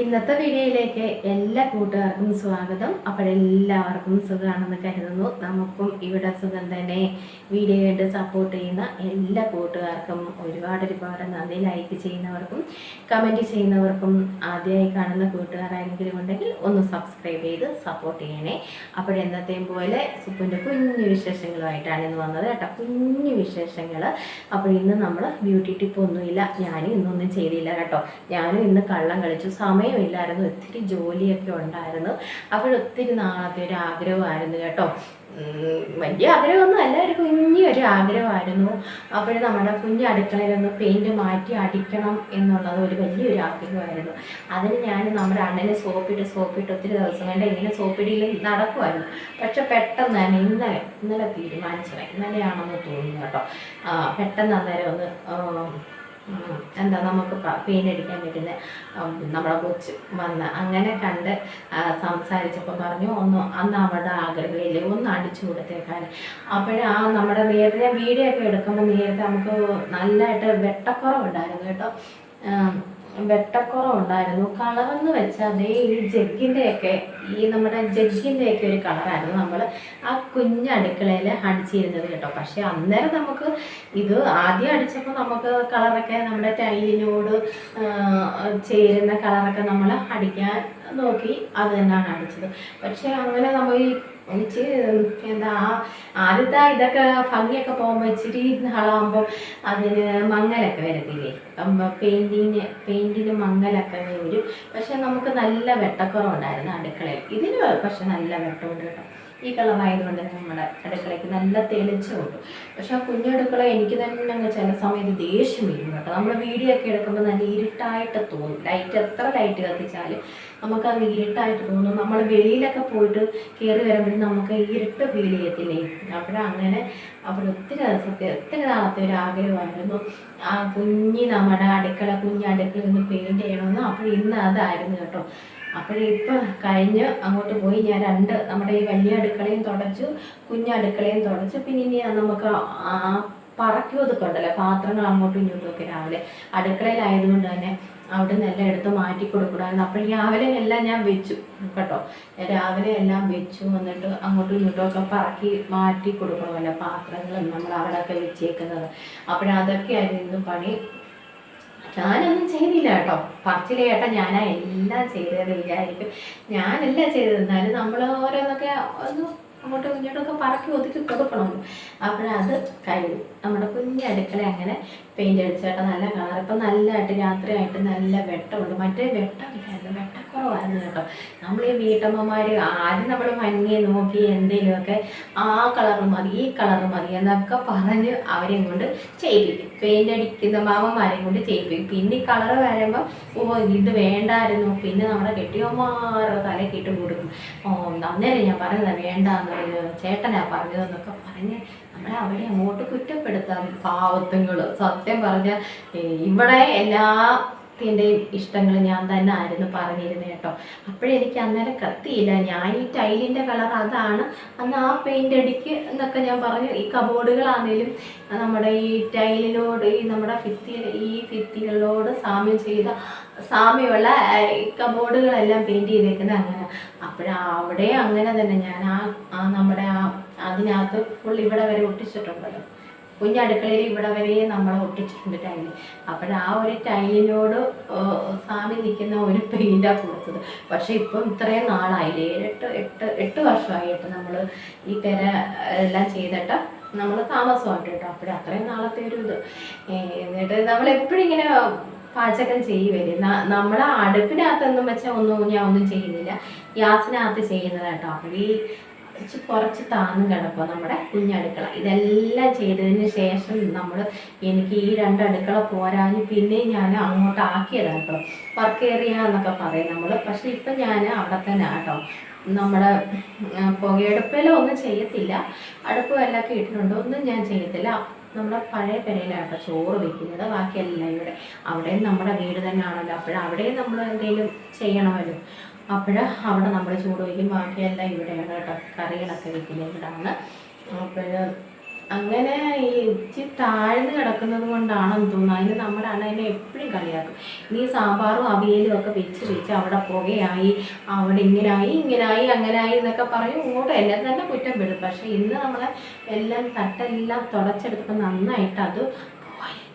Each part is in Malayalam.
ഇന്നത്തെ വീഡിയോയിലേക്ക് എല്ലാ കൂട്ടുകാർക്കും സ്വാഗതം. അപ്പോഴെല്ലാവർക്കും സുഖമാണെന്ന് കരുതുന്നു. നമുക്കും ഇവിടെ സുഖം തന്നെ. വീഡിയോ കണ്ട് സപ്പോർട്ട് ചെയ്യുന്ന എല്ലാ കൂട്ടുകാർക്കും ഒരുപാട് ഒരുപാട് നന്ദി. ലൈക്ക് ചെയ്യുന്നവർക്കും കമന്റ് ചെയ്യുന്നവർക്കും ആദ്യമായി കാണുന്ന കൂട്ടുകാരാരെങ്കിലും ഉണ്ടെങ്കിൽ ഒന്ന് സബ്സ്ക്രൈബ് ചെയ്ത് സപ്പോർട്ട് ചെയ്യണേ. അപ്പോഴെന്നത്തെയും പോലെ സുപ്പിന്റെ കുഞ്ഞു വിശേഷങ്ങളുമായിട്ടാണ് ഇന്ന് വന്നത് കേട്ടോ. കുഞ്ഞു വിശേഷങ്ങൾ അപ്പോൾ ഇന്ന് നമ്മൾ ബ്യൂട്ടി ടിപ്പ് ഒന്നുമില്ല. ഞാനും ഇന്നൊന്നും ചെയ്തില്ല കേട്ടോ. ഞാനും ഇന്ന് കള്ളം കളിച്ചു സമയമില്ലായിരുന്നു. ഒത്തിരി ജോലിയൊക്കെ ഉണ്ടായിരുന്നു. അപ്പോഴൊത്തിരി നാളത്തെ ഒരു ആഗ്രഹമായിരുന്നു കേട്ടോ. വലിയ ആഗ്രഹമൊന്നും അല്ല. ഒരു കുഞ്ഞൊരു ആഗ്രഹമായിരുന്നു. അപ്പോൾ നമ്മുടെ കുഞ്ഞു അടുക്കളയിലൊന്ന് പെയിന്റ് മാറ്റി അടിക്കണം എന്നുള്ളത് ഒരു വലിയൊരു ആഗ്രഹമായിരുന്നു. അതിന് ഞാൻ നമ്മുടെ അണ്ണനെ സോപ്പിട്ട് സോപ്പിട്ട് ഒത്തിരി ദിവസം കൊണ്ട് ഇങ്ങനെ സോപ്പിടിയിൽ നടക്കുമായിരുന്നു പക്ഷെ പെട്ടെന്ന് തന്നെ ഇന്നലെ ഇന്നലെ തീരുമാനിച്ചത്. ഇന്നലെയാണെന്ന് തോന്നുന്നു കേട്ടോ. പെട്ടെന്ന് അന്നേരം ഒന്ന് എന്താ നമുക്ക് പെയിനടിക്കാൻ പറ്റുന്ന? നമ്മളെ കൊച്ച് വന്ന് അങ്ങനെ കണ്ട് സംസാരിച്ചപ്പോൾ പറഞ്ഞു ഒന്ന് അന്ന് അവിടെ ആഗ്രഹമില്ലേ? ഒന്ന് അടിച്ചു കൊടുത്തേക്കാൻ അപ്പോഴേ ആ നമ്മുടെ നേരത്തെ വീഡിയോ ഒക്കെ എടുക്കുമ്പോൾ നേരത്തെ നമുക്ക് നല്ലതായിട്ട് വെട്ടക്കുറവുണ്ടായിരുന്നു കേട്ടോ. വെട്ടക്കുറവുണ്ടായിരുന്നു. കളറെന്ന് വെച്ചാൽ അതേ ഈ ജഗ്ഗിന്റെയൊക്കെ ഈ നമ്മുടെ ജഗ്ഗിന്റെയൊക്കെ ഒരു കളറായിരുന്നു നമ്മൾ ആ കുഞ്ഞ് അടുക്കളയിൽ അടിച്ചിരുന്നത് കേട്ടോ. പക്ഷെ അന്നേരം നമുക്ക് ഇത് ആദ്യം അടിച്ചപ്പോൾ നമുക്ക് കളറൊക്കെ നമ്മുടെ ടൈലിനോട് ചേരുന്ന കളറൊക്കെ നമ്മൾ അടിക്കാൻ നോക്കി അത് തന്നെയാണ് അടിച്ചത്. പക്ഷെ അങ്ങനെ നമ്മൾ ഈ എനിക്ക് എന്താ ആദ്യത്തെ ഇതൊക്കെ ഭംഗിയൊക്കെ പോകുമ്പോൾ ഇച്ചിരി നാളാകുമ്പോൾ അതിന് മങ്ങലൊക്കെ വരത്തില്ലേ? പെയിന്റിങ് പെയിന്റിന് മങ്ങലൊക്കെ വരും. പക്ഷെ നമുക്ക് നല്ല വെട്ടക്കുറവുണ്ടായിരുന്നു അടുക്കളയിൽ. ഇതിന് പക്ഷെ നല്ല വെട്ടമുണ്ട് കേട്ടോ. ഈ കളറായതുകൊണ്ട് നമ്മുടെ അടുക്കളയ്ക്ക് നല്ല തെളിച്ചമുണ്ട്. പക്ഷെ ആ കുഞ്ഞടുക്കള എനിക്ക് തന്നെ അങ്ങ് ചില സമയത്ത് ദേഷ്യം വരും കേട്ടോ. നമ്മൾ വീഡിയോ ഒക്കെ എടുക്കുമ്പോൾ നല്ല ഇരുട്ടായിട്ട് തോന്നും. ലൈറ്റ് എത്ര ലൈറ്റ് കത്തിച്ചാലും നമുക്ക് അങ്ങ് ഇരുട്ടായിട്ട് തോന്നും നമ്മൾ വെളിയിലൊക്കെ പോയിട്ട് കയറി വരുമ്പോഴും നമുക്ക് ഇരുട്ട് ഫീൽ ചെയ്യത്തില്ലേ? അപ്പോഴങ്ങനെ അവിടെ ഒത്തിരി ദിവസത്തെ ഒത്തിരി നാളത്തെ ഒരു ആഗ്രഹമായിരുന്നു. ആ കുഞ്ഞി നമ്മുടെ അടുക്കള കുഞ്ഞി അടുക്കള ഒന്ന് പെയിന്റ് ചെയ്യണമെന്ന് അപ്പോൾ ഇന്ന് അതായിരുന്നു കേട്ടോ. അപ്പോഴിപ്പം കഴിഞ്ഞ് അങ്ങോട്ട് പോയി ഞാൻ രണ്ട് നമ്മുടെ ഈ വലിയ അടുക്കളയും തുടച്ചു കുഞ്ഞു അടുക്കളയും തുടച്ചു. പിന്നെ ഇനി നമുക്ക് ആ പറക്കി ഒതുക്കുണ്ടല്ലോ പാത്രങ്ങൾ അങ്ങോട്ടും ഇങ്ങോട്ടും ഒക്കെ രാവിലെ അടുക്കളയിലായതുകൊണ്ട് തന്നെ അവിടെ നിന്ന് എല്ലാം എടുത്ത് മാറ്റി കൊടുക്കണമായിരുന്നു അപ്പം രാവിലെ എല്ലാം ഞാൻ വെച്ചു കേട്ടോ. രാവിലെ എല്ലാം വെച്ചു വന്നിട്ട് അങ്ങോട്ടും ഇങ്ങോട്ടും ഒക്കെ പറക്കി മാറ്റി കൊടുക്കണമല്ലോ പാത്രങ്ങളും നമ്മൾ അവിടെയൊക്കെ വെച്ചേക്കുന്നത്. അപ്പോഴതൊക്കെയായിരുന്നു പണി. ഞാനൊന്നും ചെയ്തില്ല കേട്ടോ. പറച്ചിലെ ചേട്ടാ ഞാനാ എല്ലാം ചെയ്തത് വിചാരിക്കും. ഞാനെല്ലാം ചെയ്തത് എന്നാലും നമ്മൾ ഓരോന്നൊക്കെ ഒന്ന് അങ്ങോട്ടും ഇങ്ങോട്ടൊക്കെ പറക്കി ഒതുക്കി കൊടുക്കണമല്ലോ അപ്പോഴത് കഴിഞ്ഞു. നമ്മുടെ കുഞ്ഞ് അടുക്കള അങ്ങനെ പെയിന്റ് അടിച്ചേട്ടാ. നല്ല കളർ ഇപ്പം നല്ലതായിട്ട് രാത്രിയായിട്ട് നല്ല വെട്ടമുണ്ട്. മറ്റേ വെട്ടമില്ലായിരുന്നു വെട്ടക്കുറവായിരുന്നു കേട്ടോ. നമ്മൾ ഈ വീട്ടമ്മമാർ ആദ്യം നമ്മൾ ഭംഗിയെ നോക്കി എന്തെങ്കിലുമൊക്കെ ആ കളർ മതി ഈ കളർ മതി എന്നൊക്കെ പറഞ്ഞ് അവരെയും കൊണ്ട് ചെയ്യിപ്പിക്കും. പെയിന്റ് അടിക്കുന്ന മാമന്മാരെയും കൊണ്ട് ചെയ്യിപ്പിക്കും. പിന്നെ ഈ കളർ വരുമ്പോൾ ഓ ഇത് വേണ്ടായിരുന്നു. പിന്നെ നമ്മുടെ കെട്ടിയമ്മമാരുടെ തലക്കിട്ട് കൊടുക്കും. ഓ അന്നേരം ഞാൻ പറഞ്ഞത് വേണ്ടാന്ന് പറഞ്ഞു ചേട്ടനാ പറഞ്ഞതെന്നൊക്കെ പറഞ്ഞ് നമ്മളെ അവിടെ അങ്ങോട്ട് കുറ്റപ്പെടുത്താം പാവത്തുങ്ങൾ സത്യം പറഞ്ഞ ഇവിടെ എല്ലാ എന്റെ ഇഷ്ടങ്ങൾ ഞാൻ തന്നെ ആയിരുന്നു പറഞ്ഞിരുന്നത് കേട്ടോ. അപ്പോഴെനിക്ക് അന്നേരം കത്തിയില്ല. ഞാൻ ഈ ടൈലിന്റെ കളർ അതാണ്. അന്ന് ആ പെയിന്റ് അടിക്ക് എന്നൊക്കെ ഞാൻ പറഞ്ഞു. ഈ കബോർഡുകളാണേലും നമ്മുടെ ഈ ടൈലിനോട് ഈ നമ്മുടെ ഫിത്തി ഈ ഫിത്തികളോട് സാമ്യം ചെയ്ത സാമ്യമുള്ള കബോർഡുകളെല്ലാം പെയിന്റ് ചെയ്തേക്കുന്നത് അങ്ങനെ. അപ്പോഴവിടെ അങ്ങനെ തന്നെ ഞാൻ ആ ആ നമ്മുടെ ആ അതിനകത്ത് ഫുൾ ഇവിടെ വരെ ഒട്ടിച്ചിട്ടുണ്ടല്ലോ. കുഞ്ഞടുക്കളയിൽ ഇവിടെ വരെ നമ്മൾ ഒട്ടിച്ചിട്ടുണ്ട് ടൈൽ അപ്പോൾ ആ ഒരു ടൈലിനോട് സാമി നിൽക്കുന്ന ഒരു പെയിന്റാണ് കൊടുത്തത്. പക്ഷെ ഇപ്പം ഇത്രയും നാളായില്ലേ ഏഴെട്ട് എട്ട് എട്ട് വർഷമായിട്ട് നമ്മൾ ഈ പെര എല്ലാം ചെയ്തിട്ട് നമ്മൾ താമസമായിട്ട് കേട്ടോ. അപ്പോൾ അത്രയും നാളത്തെ ഒരു ഇത്. എന്നിട്ട് നമ്മൾ എപ്പോഴും ഇങ്ങനെ പാചകം ചെയ്യുവല്ലേ നമ്മളെ അടുപ്പിനകത്തൊന്നും വെച്ചാൽ ഒന്നും ഞാൻ ഒന്നും ചെയ്യുന്നില്ല. ഗ്യാസിനകത്ത് ചെയ്യുന്നതാട്ടോ അപ്പോൾ ഈ ഇച്ചിരി കുറച്ച് താന്ന് കിടക്കുക നമ്മുടെ കുഞ്ഞടുക്കള. ഇതെല്ലാം ചെയ്തതിന് ശേഷം നമ്മൾ എനിക്ക് ഈ രണ്ട് അടുക്കള പോരാഞ്ഞ് പിന്നെയും ഞാൻ അങ്ങോട്ട് ആക്കിയതാണ് കേട്ടോ വർക്ക് ഏറിയ എന്നൊക്കെ പറയും നമ്മൾ പക്ഷെ ഇപ്പം ഞാൻ അവിടെ തന്നെ കേട്ടോ നമ്മുടെ പുകയെടുപ്പിലോ ഒന്നും ചെയ്യത്തില്ല. അടുപ്പും എല്ലാം കേട്ടിട്ടുണ്ടോ ഒന്നും ഞാൻ ചെയ്യത്തില്ല. നമ്മുടെ പഴയ പെരയിലാട്ടോ ചോറ് വെക്കുന്നത്. ബാക്കിയെല്ലാം ഇവിടെ. അവിടെയും നമ്മുടെ വീട് തന്നെയാണല്ലോ. അപ്പോഴവിടെയും നമ്മൾ എന്തെങ്കിലും ചെയ്യണമല്ലോ. അപ്പോൾ അവിടെ നമ്മൾ ചൂട് വയ്ക്കും ബാക്കിയെല്ലാം ഇവിടെയാണ് കേട്ടോ. കറികളൊക്കെ വെക്കുന്നത് ഇവിടെയാണ് അപ്പോൾ അങ്ങനെ ഈ ഇച്ചിരി താഴ്ന്ന് കിടക്കുന്നത് കൊണ്ടാണെന്ന് തോന്നുന്നു. അതിന് നമ്മുടെ അണ്ണനെ എപ്പോഴും കളിയാക്കും. നീ സാമ്പാറും അവിയലും ഒക്കെ വെച്ച് വെച്ച് അവിടെ പുകയായി അവിടെ ഇങ്ങനായി ഇങ്ങനായി അങ്ങനായി എന്നൊക്കെ പറയും. ഇങ്ങോട്ട് എല്ലാം തന്നെ കുറ്റം പെടും പക്ഷേ ഇന്ന് നമ്മളെ എല്ലാം തട്ടെല്ലാം തുടച്ചെടുത്തപ്പോൾ നന്നായിട്ട് അത്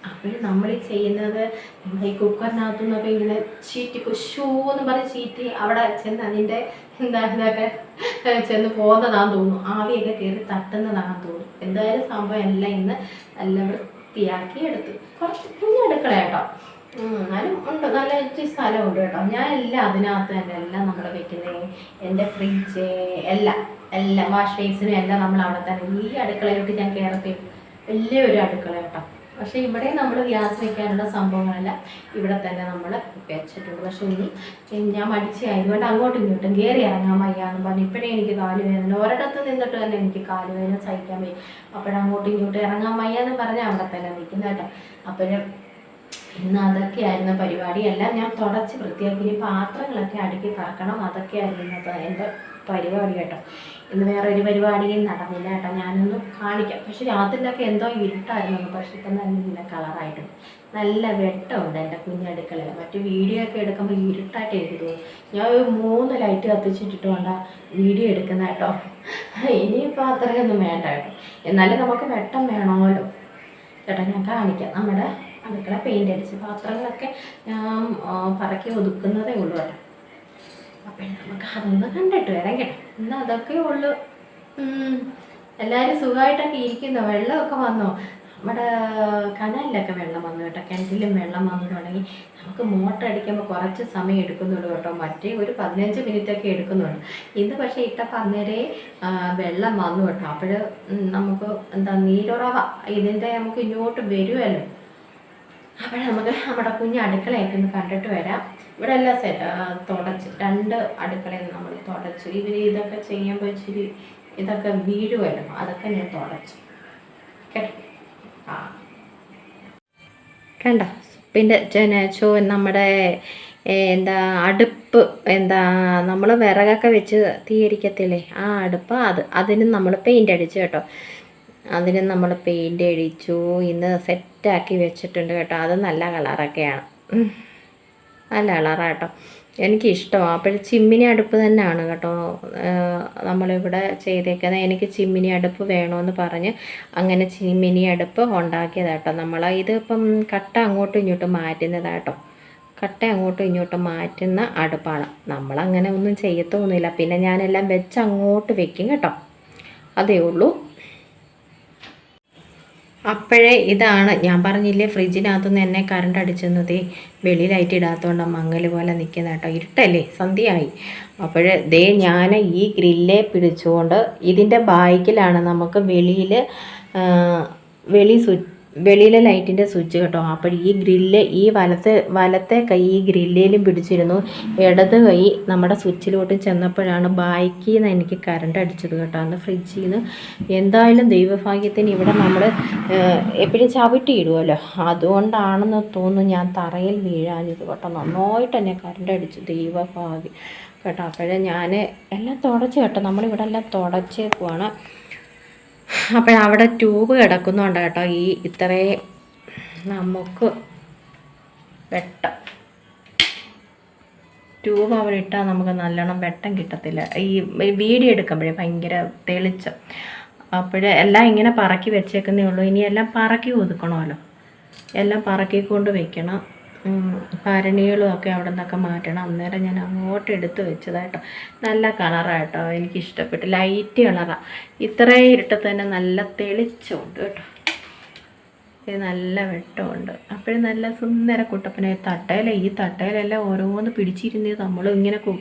പോയി അപ്പോഴും നമ്മൾ ചെയ്യുന്നത് നമ്മൾ ഈ കുക്കറിനകത്തു നിന്നൊക്കെ ഇങ്ങനെ ചീറ്റി കുശൂ എന്ന് പറഞ്ഞ് ചീറ്റി അവിടെ ചെന്ന് അതിന്റെ എന്താ ഇതൊക്കെ ചെന്ന് പോകുന്നതാന്ന് തോന്നുന്നു. ആവിയൊക്കെ കയറി തട്ടുന്നതാണെന്ന് തോന്നുന്നു. എന്തായാലും സംഭവം എല്ലാം ഇന്ന് നല്ല വൃത്തിയാക്കി എടുത്തു. കുറച്ച് കുഞ്ഞടുക്കള കേട്ടോ. എന്നാലും ഉണ്ട്. നല്ല ഇച്ചിരി സ്ഥലമുണ്ട് കേട്ടോ. ഞാൻ എല്ലാം അതിനകത്ത് തന്നെ എല്ലാം നമ്മൾ വെക്കുന്നത് എന്റെ ഫ്രിഡ്ജ് എല്ലാം എല്ലാം വാഷ് ബേസിനും എല്ലാം നമ്മൾ അവിടെ തന്നെ. ഈ അടുക്കളയിലോട്ട് ഞാൻ കയറത്തി വലിയൊരു അടുക്കള കേട്ടോ. പക്ഷേ ഇവിടെ നമ്മൾ ഗ്യാസ് വെക്കാനുള്ള സംഭവങ്ങളെല്ലാം. ഇവിടെ തന്നെ നമ്മൾ വെച്ചിട്ടുണ്ട്. പക്ഷേ ഇനി ഞാൻ മടിച്ചായതുകൊണ്ട് അങ്ങോട്ടും ഇങ്ങോട്ടും കയറി ഇറങ്ങാൻ വയ്യാന്ന് പറഞ്ഞു. ഇപ്പോഴേ എനിക്ക് കാൽ വേദന. ഒരിടത്ത് നിന്നിട്ട് തന്നെ എനിക്ക് കാൽ വേദന സഹിക്കാൻ വയ്യ. അപ്പോഴങ്ങോട്ടും ഇങ്ങോട്ടും ഇറങ്ങാൻ വയ്യാന്ന് പറഞ്ഞാൽ അവിടെ തന്നെ നിൽക്കുന്നത് കേട്ടോ. അപ്പോഴും ഇന്ന് അതൊക്കെയായിരുന്നു പരിപാടി. ഞാൻ തുടച്ച് വൃത്തിയാക്കി. പാത്രങ്ങളൊക്കെ അടുക്കി കറക്കണം അതൊക്കെയായിരുന്നു ഇന്നത്തെ എന്റെ പരിപാടി കേട്ടോ. ഇന്ന് വേറെ ഒരു പരിപാടിയും നടന്നില്ല കേട്ടോ. ഞാനൊന്ന് കാണിക്കാം. പക്ഷെ രാത്രിയിലൊക്കെ എന്തോ ഇരുട്ടായിരുന്നു. പക്ഷെ ഇപ്പം നല്ല കളറായിട്ടുണ്ട് നല്ല വെട്ടമുണ്ട് എന്റെ കുഞ്ഞടുക്കളയിൽ മറ്റ് വീഡിയോ ഒക്കെ എടുക്കുമ്പോൾ ഇരുട്ടായിട്ട് എഴുതി ഞാൻ ഒരു മൂന്ന് ലൈറ്റ് കത്തിച്ചിട്ടിട്ട് വേണ്ട വീഡിയോ എടുക്കുന്ന കേട്ടോ. ഇനിയിപ്പോൾ അത്രയൊന്നും വേണ്ട കേട്ടോ. എന്നാലും നമുക്ക് വെട്ടം വേണമല്ലോ. ചേട്ടാ ഞാൻ കാണിക്കാം. നമ്മുടെ അടുക്കള പെയിന്റ് അടിച്ച് പാത്രങ്ങളൊക്കെ ഞാൻ പറക്കി ഒതുക്കുന്നതേ ഉള്ളൂ കേട്ടോ. അപ്പോൾ നമുക്ക് അതൊന്ന് കണ്ടിട്ട് വരാം കേട്ടോ. ഇന്ന് അതൊക്കെ ഉള്ളു. എല്ലാവരും സുഖമായിട്ടൊക്കെ ഇരിക്കുന്നു. വെള്ളമൊക്കെ വന്നോ. നമ്മുടെ കനാലിലൊക്കെ വെള്ളം വന്നു കേട്ടോ. കിണറ്റിലും വെള്ളം വന്നു തുടങ്ങി. നമുക്ക് മോട്ടർ അടിക്കുമ്പോൾ കുറച്ച് സമയം എടുക്കുന്നുള്ളൂ കേട്ടോ. മറ്റേ ഒരു പതിനഞ്ച് മിനിറ്റ് ഒക്കെ എടുക്കുന്നുള്ളൂ. ഇത് പക്ഷേ ഇട്ടപ്പോൾ അന്നേരേ വെള്ളം വന്നു കേട്ടോ. അപ്പോൾ നമുക്ക് എന്താ നീരുറവ ഇതിന്റെ നമുക്ക് ഇങ്ങോട്ട് വരുമല്ലോ അപ്പോൾ നമുക്ക് നമ്മുടെ കുഞ്ഞ് അടുക്കളയൊക്കെ ഒന്ന് കണ്ടിട്ട് വരാം. ഇവിടെ എല്ലാം തുടച്ച് രണ്ട് അടുക്കളയിൽ നമ്മൾ തുടച്ചു. ഇവർ ഇതൊക്കെ ചെയ്യുമ്പോൾ ഇച്ചിരി ഇതൊക്കെ വീഴുമല്ലോ അതൊക്കെ ഞാൻ തുടച്ചു. കേട്ടോ? ആ. കണ്ട? പിന്നെ ചോ നമ്മുടെ എന്താ അടുപ്പ് എന്താ നമ്മൾ വിറകൊക്കെ വെച്ച് തീയരിക്കത്തില്ലേ ആ അടുപ്പ് അത്. അതിന് നമ്മൾ പെയിന്റ് അടിച്ചു കേട്ടോ. അതിന് നമ്മൾ പെയിന്റ് അടിച്ചു ഇന്ന് സെറ്റാക്കി വെച്ചിട്ടുണ്ട് കേട്ടോ. അത് നല്ല കളറൊക്കെയാണ് നല്ല കളറാണ് കേട്ടോ എനിക്കിഷ്ടമാണ് അപ്പോൾ ചിമ്മിനി അടുപ്പ് തന്നെയാണ് കേട്ടോ. നമ്മളിവിടെ ചെയ്തേക്കുന്നത് എനിക്ക് ചിമ്മിനി അടുപ്പ് വേണമെന്ന് പറഞ്ഞ് അങ്ങനെ ചിമ്മിനി അടുപ്പ് ഉണ്ടാക്കിയതാട്ടോ നമ്മൾ ഇതിപ്പം കട്ട അങ്ങോട്ടും ഇങ്ങോട്ടും മാറ്റുന്നതാട്ടോ കട്ട അങ്ങോട്ടും ഇങ്ങോട്ടും മാറ്റുന്ന അടുപ്പാണ്. നമ്മളങ്ങനെ ഒന്നും ചെയ്യത്തൊന്നുമില്ല. പിന്നെ ഞാനെല്ലാം വെച്ച് അങ്ങോട്ട് വെക്കും കേട്ടോ. അതേ ഉള്ളൂ. അപ്പോഴേ ഇതാണ്. ഞാൻ പറഞ്ഞില്ലേ ഫ്രിഡ്ജിനകത്തുനിന്ന് എന്നെ കറണ്ട് അടിച്ചെന്നതേ വെളിയിലായിട്ട് ഇടാത്തതുകൊണ്ട് മങ്ങൽ പോലെ നിൽക്കുന്ന കേട്ടോ. ഇരുട്ടല്ലേ? സന്ധ്യയായി. അപ്പോഴേ ദേ ഞാൻ ഈ ഗ്രില്ലെ പിടിച്ചുകൊണ്ട് ഇതിന്റെ ബാക്കിലാണ് നമുക്ക് വെളിയിൽ വെളി സ്വിച്ച് വെളിയിലെ ലൈറ്റിന്റെ സ്വിച്ച് കേട്ടോ. അപ്പോൾ ഈ ഗ്രില്ല് ഈ വലത്തെ വലത്തെ കൈ ഈ ഗ്രില്ലേലും പിടിച്ചിരുന്നു. ഇടത് കൈ നമ്മുടെ സ്വിച്ചിലോട്ട് ചെന്നപ്പോഴാണ് ബാക്കിൽ നിന്ന് എനിക്ക് കറണ്ട് അടിച്ചത് കേട്ടോ. അന്ന് ഫ്രിഡ്ജിൽ നിന്ന് എന്തായാലും ദൈവഭാഗ്യത്തിന് ഇവിടെ നമ്മൾ എപ്പോഴും ചവിട്ടിയിടുമല്ലോ അതുകൊണ്ടാണെന്ന് തോന്നുന്നു ഞാൻ തറയിൽ വീഴാഞ്ഞത് കേട്ടോ. നന്നായിട്ട് തന്നെ കറണ്ട് അടിച്ചു. ദൈവഭാഗ്യം. കേട്ടോ അപ്പോഴേ ഞാൻ എല്ലാം തുടച്ച് കേട്ടോ. നമ്മളിവിടെ എല്ലാം തുടച്ചേക്കുവാണ്. അപ്പോഴവിടെ ട്യൂബ് കിടക്കുന്നുണ്ട് കേട്ടോ ഈ ഇത്രേ നമുക്ക് വെട്ടം. ട്യൂബ് അവിടെ ഇട്ടാൽ നമുക്ക് നല്ലോണം വെട്ടം കിട്ടത്തില്ല. ഈ വീഡിയോ എടുക്കുമ്പോഴേ ഭയങ്കര തെളിച്ചം. അപ്പോഴേ എല്ലാം ഇങ്ങനെ പറക്കി വെച്ചേക്കുന്നേ ഉള്ളൂ. ഇനി എല്ലാം പറക്കി ഒതുക്കണമല്ലോ. എല്ലാം പറക്കിക്കൊണ്ട് വെക്കണം. ഉം, ഭരണികളും ഒക്കെ അവിടെ നിന്നൊക്കെ മാറ്റണം. അന്നേരം ഞാൻ അങ്ങോട്ട് എടുത്ത് വെച്ചതായിട്ടോ നല്ല കളറായിട്ടോ എനിക്കിഷ്ടപ്പെട്ടു. ലൈറ്റ് കളറാണ് ഇത്രയും ഇരുട്ടത്ത് തന്നെ നല്ല തെളിച്ചമുണ്ട് കേട്ടോ. ഇത് നല്ല വെട്ടമുണ്ട്. അപ്പോഴും നല്ല സുന്ദര കുട്ടപ്പന തട്ടയില ഈ തട്ടയിലെല്ലാം ഓരോന്ന് പിടിച്ചിരുന്ന് നമ്മൾ ഇങ്ങനെ കു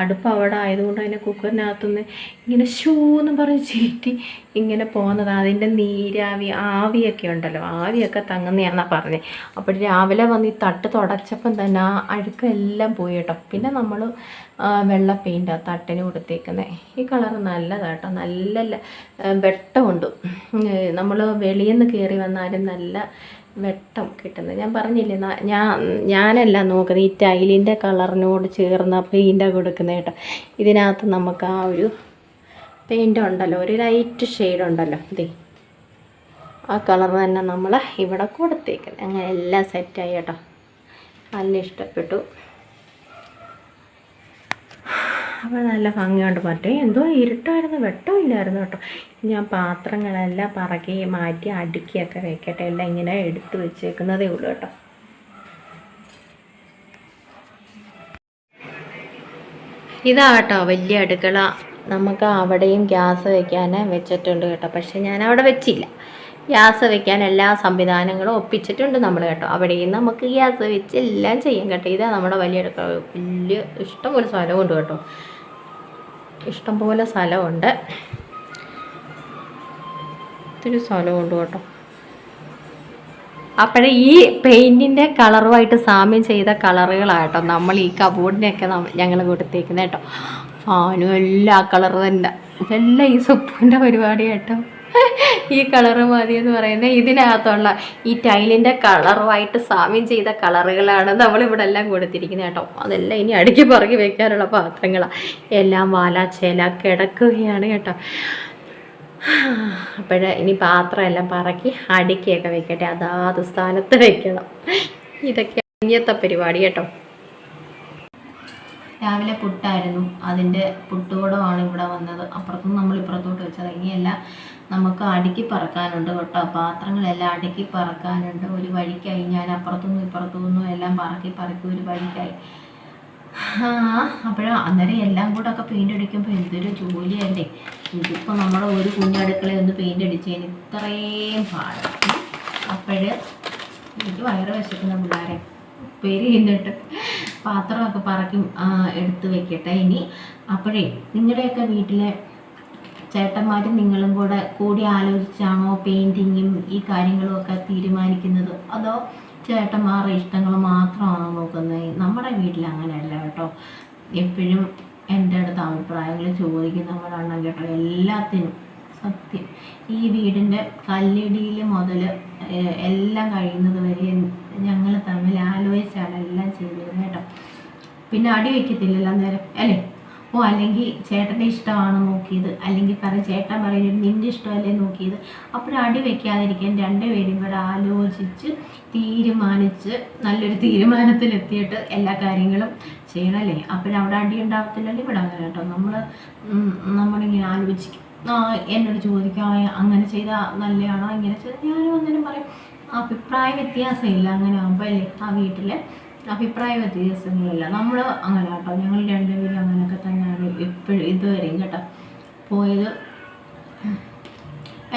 അടുപ്പ് അവിടെ ആയതുകൊണ്ട് അതിനെ കുക്കറിനകത്തുനിന്ന് ഇങ്ങനെ ഷൂ എന്ന് പറഞ്ഞ് ചീറ്റി ഇങ്ങനെ പോകുന്നത് അതിന്റെ നീരാവി ആവിയൊക്കെ ഉണ്ടല്ലോ. ആവിയൊക്കെ തങ്ങുന്നതാണെന്നാണ് പറഞ്ഞത് അപ്പോൾ രാവിലെ വന്ന് ഈ തട്ട് തുടച്ചപ്പം തന്നെ ആ അഴുക്കെല്ലാം പോയി കേട്ടോ. പിന്നെ നമ്മൾ വെള്ള പെയിന്റ് തട്ടിന് കൊടുത്തേക്കുന്നത് ഈ കളർ നല്ലതാട്ടോ നല്ല വെട്ടമുണ്ട്. നമ്മൾ വെളിയിൽ നിന്ന് കയറി വന്നാലും നല്ല വെട്ടം കിട്ടുന്നത്. ഞാൻ പറഞ്ഞില്ലേ ഞാൻ ഞാനല്ല നോക്കുന്നത് ഈ ടൈലിന്റെ കളറിനോട് ചേർന്ന പെയിന്റാണ് കൊടുക്കുന്നത് കേട്ടോ ഇതിനകത്ത് നമുക്ക് ആ ഒരു പെയിന്റ് ഉണ്ടല്ലോ ഒരു ലൈറ്റ് ഷെയ്ഡ് ഉണ്ടല്ലോ. ഇതേ ആ കളർ തന്നെ നമ്മൾ ഇവിടെ കൊടുത്തേക്കുന്നത് അങ്ങനെ എല്ലാം സെറ്റായി കേട്ടോ നല്ല ഇഷ്ടപ്പെട്ടു. അപ്പോൾ നല്ല ഭംഗിയുണ്ട് മറ്റേ. എന്തോ ഇരുട്ടായിരുന്നു വെട്ടമില്ലായിരുന്നു കേട്ടോ. ഞാൻ പാത്രങ്ങളെല്ലാം പറക്കി മാറ്റി അടുക്കിയൊക്കെ വെക്കട്ടെ. എല്ലാം ഇങ്ങനെ എടുത്ത് വെച്ചേക്കുന്നതേ ഉള്ളൂ കേട്ടോ. ഇതാ കേട്ടോ വലിയ അടുക്കള. നമുക്ക് അവിടെയും ഗ്യാസ് വെക്കാൻ വെച്ചിട്ടുണ്ട് കേട്ടോ. പക്ഷെ ഞാൻ അവിടെ വെച്ചില്ല. ഗ്യാസ് വെക്കാൻ എല്ലാ സംവിധാനങ്ങളും ഒപ്പിച്ചിട്ടുണ്ട് നമ്മൾ കേട്ടോ. അവിടെയും നമുക്ക് ഗ്യാസ് വെച്ച് എല്ലാം ചെയ്യാം കേട്ടോ. ഇതാ നമ്മുടെ വലിയ വലിയ ഇഷ്ടംപോലെ സ്ഥലമുണ്ട് കേട്ടോ. ഇഷ്ടംപോലെ സ്ഥലമുണ്ട്. ഒത്തിരി സ്ഥലമുണ്ട് കേട്ടോ. അപ്പോഴേ ഈ പെയിന്റിന്റെ കളറുമായിട്ട് സാമ്യം ചെയ്ത കളറുകളാട്ടോ നമ്മൾ ഈ കബോർഡിനെയൊക്കെ ഞങ്ങൾ കൊടുത്തേക്കുന്നത് കേട്ടോ. ഫാനും എല്ലാ കളർ തന്നെ. ഇതെല്ലാം ഈ സുപ്പുവിന്റെ പരിപാടി കേട്ടോ. ഈ കളറ് മതി എന്ന് പറയുന്നത് ഇതിനകത്തുള്ള ഈ ടൈലിന്റെ കളറുമായിട്ട് സാമ്യം ചെയ്ത കളറുകളാണ് നമ്മളിവിടെ എല്ലാം കൊടുത്തിരിക്കുന്നത് കേട്ടോ. അതെല്ലാം ഇനി അടുക്കി പറക്കി വെക്കാനുള്ള പാത്രങ്ങളാണ് എല്ലാം വാല ചേല കിടക്കുകയാണ് കേട്ടോ. അപ്പോഴേ ഇനി പാത്രം എല്ലാം പറക്കി അടുക്കിയൊക്കെ വെക്കട്ടെ. അതാത് സ്ഥാനത്ത് വെക്കണം. ഇതൊക്കെ ഇന്നത്തെ പരിപാടി കേട്ടോ. രാവിലെ പുട്ടായിരുന്നു. അതിന്റെ പുട്ടുകൂടമാണ് ഇവിടെ വന്നത്. അപ്പുറത്തുനിന്ന് നമ്മൾ ഇപ്പുറത്തോട്ട് വെച്ചത്. ഇനിയല്ല നമുക്ക് അടുക്കി പറക്കാനുണ്ട് കേട്ടോ. പാത്രങ്ങളെല്ലാം അടുക്കി പറക്കാനുണ്ട്. ഒരു വഴിക്കായി ഞാൻ അപ്പുറത്തുനിന്നും ഇപ്പുറത്തുനിന്നും എല്ലാം പറക്കി പറക്കി ഒരു വഴിക്കായി. അപ്പോഴാ അന്നേരം എല്ലാം കൂടെ ഒക്കെ പെയിന്റ് അടിക്കുമ്പോൾ എന്തൊരു ജോലിയല്ലേ. ഇതിപ്പോൾ നമ്മൾ ഒരു കുഞ്ഞടുക്കളയിൽ ഒന്ന് പെയിന്റ് അടിച്ചതിന് ഇത്രയും പാട്. അപ്പോഴ് എനിക്ക് വയറ് വിശക്കുന്ന പിള്ളേരെ ഉപ്പേരി തിന്നിട്ട് പാത്രമൊക്കെ പറക്കും എടുത്ത് വെക്കട്ടെ ഇനി. അപ്പോഴേ നിങ്ങളുടെയൊക്കെ വീട്ടിലെ ചേട്ടന്മാരും നിങ്ങളും കൂടെ കൂടി ആലോചിച്ചാണോ പെയിന്റിങ്ങും ഈ കാര്യങ്ങളും ഒക്കെ തീരുമാനിക്കുന്നത്? അതോ ചേട്ടന്മാരുടെ ഇഷ്ടങ്ങൾ മാത്രമാണോ നോക്കുന്നത്? നമ്മുടെ വീട്ടിൽ അങ്ങനെയല്ല കേട്ടോ. എപ്പോഴും എന്റെ അടുത്ത് അഭിപ്രായങ്ങൾ ചോദിക്കുന്നവരാണ് കേട്ടോ എല്ലാത്തിനും. സത്യം. ഈ വീടിന്റെ കല്ലിടിയിൽ മുതൽ എല്ലാം കഴിയുന്നത് വരെ ഞങ്ങൾ തമ്മിൽ ആലോചിച്ചാണ് എല്ലാം ചെയ്തത് കേട്ടോ. പിന്നെ അടി വയ്ക്കത്തില്ലല്ലോ അന്നേരം. അല്ലേ? ഓ അല്ലെങ്കിൽ ചേട്ടന്റെ ഇഷ്ടമാണ് നോക്കിയത്. അല്ലെങ്കിൽ പറയും ചേട്ടൻ പറയുന്നത് നിന്റെ ഇഷ്ടമല്ലേ നോക്കിയത്? അപ്പോഴും അടി വെക്കാതിരിക്കാൻ രണ്ടുപേരും കൂടെ ആലോചിച്ച് തീരുമാനിച്ച് നല്ലൊരു തീരുമാനത്തിലെത്തിയിട്ട് എല്ലാ കാര്യങ്ങളും ചെയ്യണമല്ലേ അപ്പോഴും അവിടെ അടി ഉണ്ടാകത്തില്ലല്ലോ ഇവിടെ അങ്ങനെ കേട്ടോ? നമ്മൾ നമ്മളിങ്ങനെ ആലോചിക്കും. എന്നോട് ചോദിക്കാം അങ്ങനെ ചെയ്താൽ നല്ലതാണോ? ഇങ്ങനെ ചെയ്താൽ ഞാനും അന്നേരം പറയും. അഭിപ്രായ വ്യത്യാസമില്ല അങ്ങനെ ആകുമ്പോൾ അല്ലേ? ആ വീട്ടിൽ അഭിപ്രായ വ്യത്യാസങ്ങളില്ല. നമ്മൾ അങ്ങനെ കേട്ടോ. ഞങ്ങൾ രണ്ടുപേരും അങ്ങനെയൊക്കെ തന്നെയാണ് ഇപ്പോഴും ഇതുവരെയും കേട്ടോ പോയത്.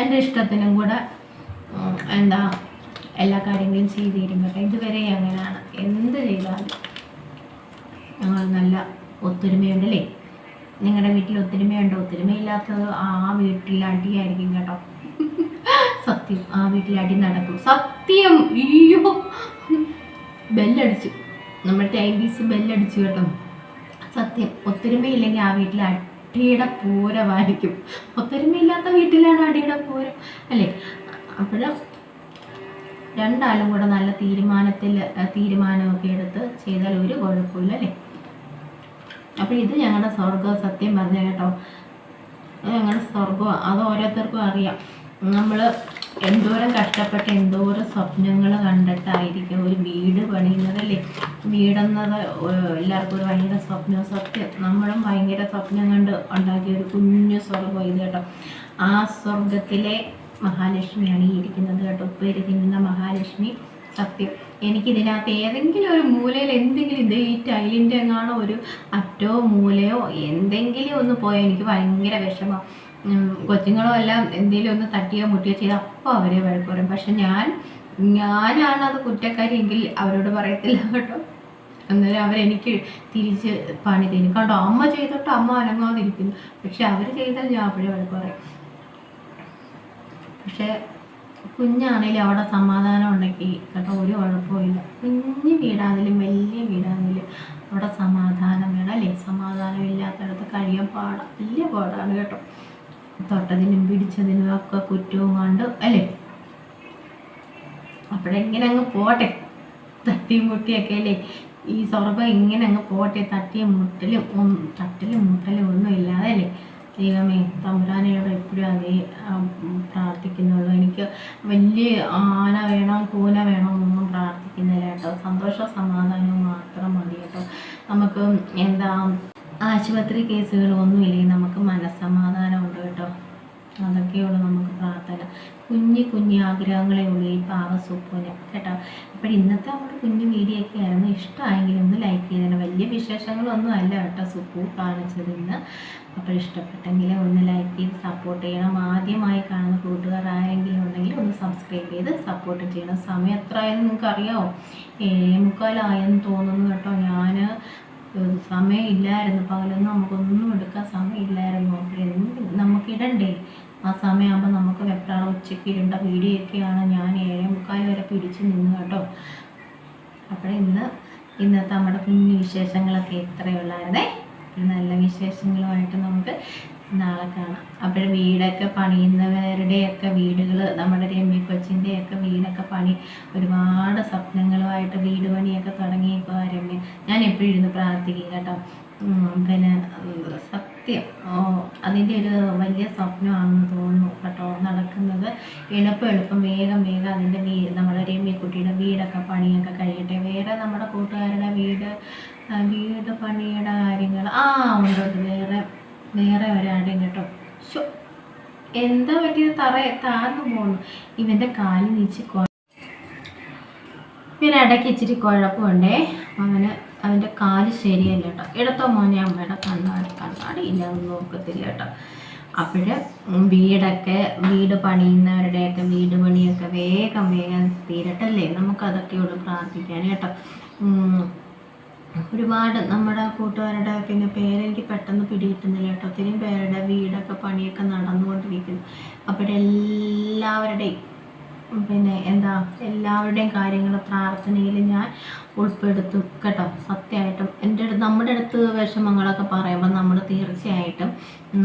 എന്റെ ഇഷ്ടത്തിനും കൂടെ എന്താ എല്ലാ കാര്യങ്ങളും ചെയ്തിരും കേട്ടോ ഇതുവരെ അങ്ങനെയാണ്. എന്ത് ചെയ്താലും ഞങ്ങൾ നല്ല ഒത്തൊരുമയുണ്ടല്ലേ നിങ്ങളുടെ വീട്ടിൽ ഒത്തൊരുമയുണ്ട്? ഒത്തൊരുമയില്ലാത്തത് ആ വീട്ടിൽ അടിയായിരിക്കും കേട്ടോ. സത്യം ആ വീട്ടിൽ അടി നടക്കും. സത്യം! അയ്യോ! ബെല്ലടിച്ചു. നമ്മുടെ ടൈം പീസ് ബെല്ലടിച്ചു കേട്ടോ. സത്യം ഒത്തൊരുമയില്ലെങ്കിൽ ആ വീട്ടിൽ അടിയുടെ പൂരമായിരിക്കും ഒത്തൊരുമയില്ലാത്ത വീട്ടിലാണ് അടിയുടെ പൂരം. അല്ലേ? അപ്പോഴും രണ്ടാളും കൂടെ നല്ല തീരുമാനത്തിൽ തീരുമാനമൊക്കെ എടുത്ത് ചെയ്താൽ ഒരു കുഴപ്പമില്ല അല്ലേ? അപ്പോൾ ഇത് ഞങ്ങളുടെ സ്വർഗം സത്യം പറഞ്ഞ കേട്ടോ. ഞങ്ങളുടെ സ്വർഗം അത് ഓരോരുത്തർക്കും അറിയാം. നമ്മൾ എന്തോരം കഷ്ടപ്പെട്ട് എന്തോരം സ്വപ്നങ്ങൾ കണ്ടിട്ടായിരിക്കും ഒരു വീട് പണിയുന്നതല്ലേ? വീടെന്നത് എല്ലാവർക്കും ഒരു ഭയങ്കര സ്വപ്നം സത്യം. നമ്മളും ഭയങ്കര സ്വപ്നം കണ്ട് ഉണ്ടാക്കിയ ഒരു കുഞ്ഞു സ്വർഗം ഇത് കേട്ടോ. ആ സ്വർഗത്തിലെ മഹാലക്ഷ്മിയാണ് ഈ ഇരിക്കുന്നത് കേട്ടോ. ഉപ്പേരി തിന്നുന്ന മഹാലക്ഷ്മി. സത്യം. എനിക്കിതിനകത്ത് ഏതെങ്കിലും ഒരു മൂലയിൽ എന്തെങ്കിലും ഇത് ഈ ടൈലിന്റെ എങ്ങാണോ ഒരു അറ്റോ മൂലയോ എന്തെങ്കിലും ഒന്ന് പോയാൽ എനിക്ക് ഭയങ്കര വിഷമം. കൊച്ചുങ്ങളോ എല്ലാം എന്തെങ്കിലും ഒന്ന് തട്ടിയോ മുട്ടിയോ ചെയ്ത് അപ്പോൾ അവരെ വഴക്ക് പറയും. പക്ഷെ ഞാൻ ഞാനാണ് അത് കുറ്റക്കാരിയെങ്കിൽ അവരോട് പറയത്തില്ല കേട്ടോ. അന്നേരം അവരെനിക്ക് തിരിച്ച് പണി തരും. കേട്ടോ അമ്മ ചെയ്തിട്ട് അമ്മ അനങ്ങാതിരിക്കുന്നു. പക്ഷെ അവർ ചെയ്താൽ ഞാൻ അപ്പോഴേ വഴക്ക് പറയും. പക്ഷേ കുഞ്ഞാണേലും അവിടെ സമാധാനം ഉണ്ടെങ്കിൽ കേട്ടോ ഒരു കുഴപ്പമില്ല കുഞ്ഞു വീടാണെങ്കിലും വലിയ വീടാണെങ്കിലും അവിടെ സമാധാനം വേണം. അല്ലേ? സമാധാനം ഇല്ലാത്തടത്ത് കഴിയാൻ പാടാം. വലിയ പാടാണ് കേട്ടോ. തൊട്ടതിനും പിടിച്ചതിനും ഒക്കെ കുറ്റവും കണ്ട് അല്ലേ? അപ്പോഴെങ്ങനെ അങ്ങ് പോട്ടെ തട്ടിയും മുട്ടിയൊക്കെ അല്ലേ? ഈ സ്വർഗം ഇങ്ങനെ അങ്ങ് പോട്ടെ തട്ടിയും മുട്ടലും ഒന്നും തട്ടലും മുട്ടലും ഒന്നും ഇല്ലാതെ അല്ലേ? ദൈവമേ തമ്പുരാനയോട് എപ്പോഴും അതേ പ്രാർത്ഥിക്കുന്നുള്ളൂ. എനിക്ക് വലിയ ആന വേണം കൂന വേണം എന്നൊന്നും പ്രാർത്ഥിക്കുന്നില്ല കേട്ടോ. സന്തോഷവും സമാധാനവും മാത്രം മതി കേട്ടോ. നമുക്ക് എന്താ ആശുപത്രി കേസുകളൊന്നും ഇല്ലെങ്കിൽ നമുക്ക് മനസ്സമാധാനമുണ്ട് കേട്ടോ. അതൊക്കെയുള്ളൂ നമുക്ക് പ്രാർത്ഥന. കുഞ്ഞു കുഞ്ഞു ആഗ്രഹങ്ങളേ ഉള്ളൂ ഈ പാവ സൂപ്പുവിന് കേട്ടോ? അപ്പോൾ ഇന്നത്തെ നമ്മുടെ കുഞ്ഞു വീഡിയോ ഒക്കെ ആയിരുന്നു. ഇഷ്ടമായെങ്കിൽ ഒന്ന് ലൈക്ക് ചെയ്തേനെ. വലിയ വിശേഷങ്ങളൊന്നും അല്ല കേട്ടോ സുപ്പു കാണിച്ചത് ഇന്ന്. അപ്പോൾ ഇഷ്ടപ്പെട്ടെങ്കിൽ ഒന്ന് ലൈക്ക് ചെയ്ത് സപ്പോർട്ട് ചെയ്യണം. ആദ്യമായി കാണുന്ന കൂട്ടുകാർ ആരെങ്കിലും ഉണ്ടെങ്കിൽ ഒന്ന് സബ്സ്ക്രൈബ് ചെയ്ത് സപ്പോർട്ട് ചെയ്യണം. സമയം എത്ര ആയെന്ന് നിങ്ങൾക്ക് അറിയാമോ ഏഴേ മുക്കാലായെന്ന് തോന്നുന്നു കേട്ടോ. ഞാൻ സമയം ഇല്ലായിരുന്നു പകലൊന്നും നമുക്കൊന്നും എടുക്കാൻ സമയമില്ലായിരുന്നു. അപ്പോൾ നമുക്ക് ഇടണ്ടേ? ആ സമയമാകുമ്പോൾ നമുക്ക് വെപ്രാളം ഉച്ചയ്ക്ക് ഇരുണ്ട വീടിയൊക്കെയാണ് ഞാൻ ഏഴേ മുക്കാൽ വരെ പിടിച്ച് നിന്ന് കേട്ടോ. അപ്പോൾ ഇന്ന് ഇന്നത്തെ നമ്മുടെ കുഞ്ഞു വിശേഷങ്ങളൊക്കെ ഇത്രയുള്ളായിരുന്നേ നല്ല വിശേഷങ്ങളുമായിട്ട് നമുക്ക് നാളെ കാണാം. അപ്പോൾ വീടൊക്കെ പണിയുന്നവരുടെയൊക്കെ വീടുകൾ നമ്മുടെ രമ്യ കൊച്ചിന്റെയൊക്കെ വീടൊക്കെ പണി ഒരുപാട് സ്വപ്നങ്ങളുമായിട്ട് വീട് പണിയൊക്കെ തുടങ്ങിയപ്പോൾ രമ്യ ഞാൻ എപ്പോഴും ഇരുന്ന് പ്രാർത്ഥിക്കും കേട്ടോ. പിന്നെ സത്യം. അതിന്റെ ഒരു വലിയ സ്വപ്നമാണെന്ന് തോന്നുന്നു കേട്ടോ നടക്കുന്നത്. എളുപ്പം എളുപ്പം വേഗം വേഗം അതിന്റെ വീ നമ്മുടെ രമ്യക്കുട്ടിയുടെ വീടൊക്കെ പണിയൊക്കെ കഴിയട്ടെ. വേറെ നമ്മുടെ കൂട്ടുകാരുടെ വീട് വീട് പണിയുടെ കാര്യങ്ങൾ ആ ഉണ്ട്. വേറെ? വേറെ ഒരാടെയും കേട്ടോ ശോ എന്താ പറ്റിയത്? തറ താഴ്ന്നു പോകുന്നു ഇവന്റെ കാൽ നീച്ച് പിന്നെ ഇടയ്ക്ക് ഇച്ചിരി കുഴപ്പമുണ്ടേ. അവന് അവന്റെ കാൽ ശരിയല്ല കേട്ടോ. ഇടത്തോ മോനെ അമ്മയുടെ കണ്ണാടി. കണ്ണാടി ഇല്ല അത് നോക്കത്തില്ല കേട്ടോ. അപ്പോൾ വീടൊക്കെ വീട് പണിയുന്നവരുടെയൊക്കെ വീട് പണിയൊക്കെ വേഗം വേഗം തീരട്ടല്ലേ? നമുക്കതൊക്കെയുള്ളൂ പ്രാർത്ഥിക്കാൻ കേട്ടോ. ഒരുപാട് നമ്മുടെ കൂട്ടുകാരുടെ പിന്നെ പേരെനിക്ക് പെട്ടെന്ന് പിടികിട്ടുന്നില്ല കേട്ടോ. ഒത്തിരി പേരുടെ വീടൊക്കെ പണിയൊക്കെ നടന്നുകൊണ്ടിരിക്കുന്നു. അപ്പോഴെല്ലാവരുടെയും പിന്നെ എന്താ എല്ലാവരുടെയും കാര്യങ്ങൾ പ്രാർത്ഥനയിൽ ഞാൻ ഉൾപ്പെടുത്തും കേട്ടോ. സത്യമായിട്ടും എന്റെ അടുത്ത് നമ്മുടെ അടുത്ത് വിഷമങ്ങളൊക്കെ പറയുമ്പോൾ നമ്മൾ തീർച്ചയായിട്ടും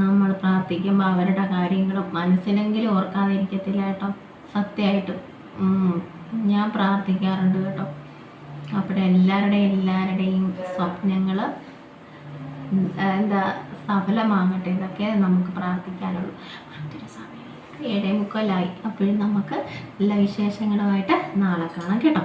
നമ്മൾ പ്രാർത്ഥിക്കുമ്പോൾ അവരുടെ കാര്യങ്ങളും മനസ്സിലെങ്കിലും ഓർക്കാതിരിക്കത്തില്ല കേട്ടോ. സത്യമായിട്ടും. ഞാൻ പ്രാർത്ഥിക്കാറുണ്ട് കേട്ടോ. അപ്പോൾ എല്ലാവരുടെയും എല്ലാവരുടെയും സ്വപ്നങ്ങൾ എന്താ സഫലമാകട്ടെ ഇതൊക്കെ നമുക്ക് പ്രാർത്ഥിക്കാനുള്ളൂ. മറ്റൊരു സമയം ഏഴേ മുക്കാലായി. അപ്പോഴും നമുക്ക് എല്ലാ വിശേഷങ്ങളുമായിട്ട് നാളെ കാണാം കേട്ടോ.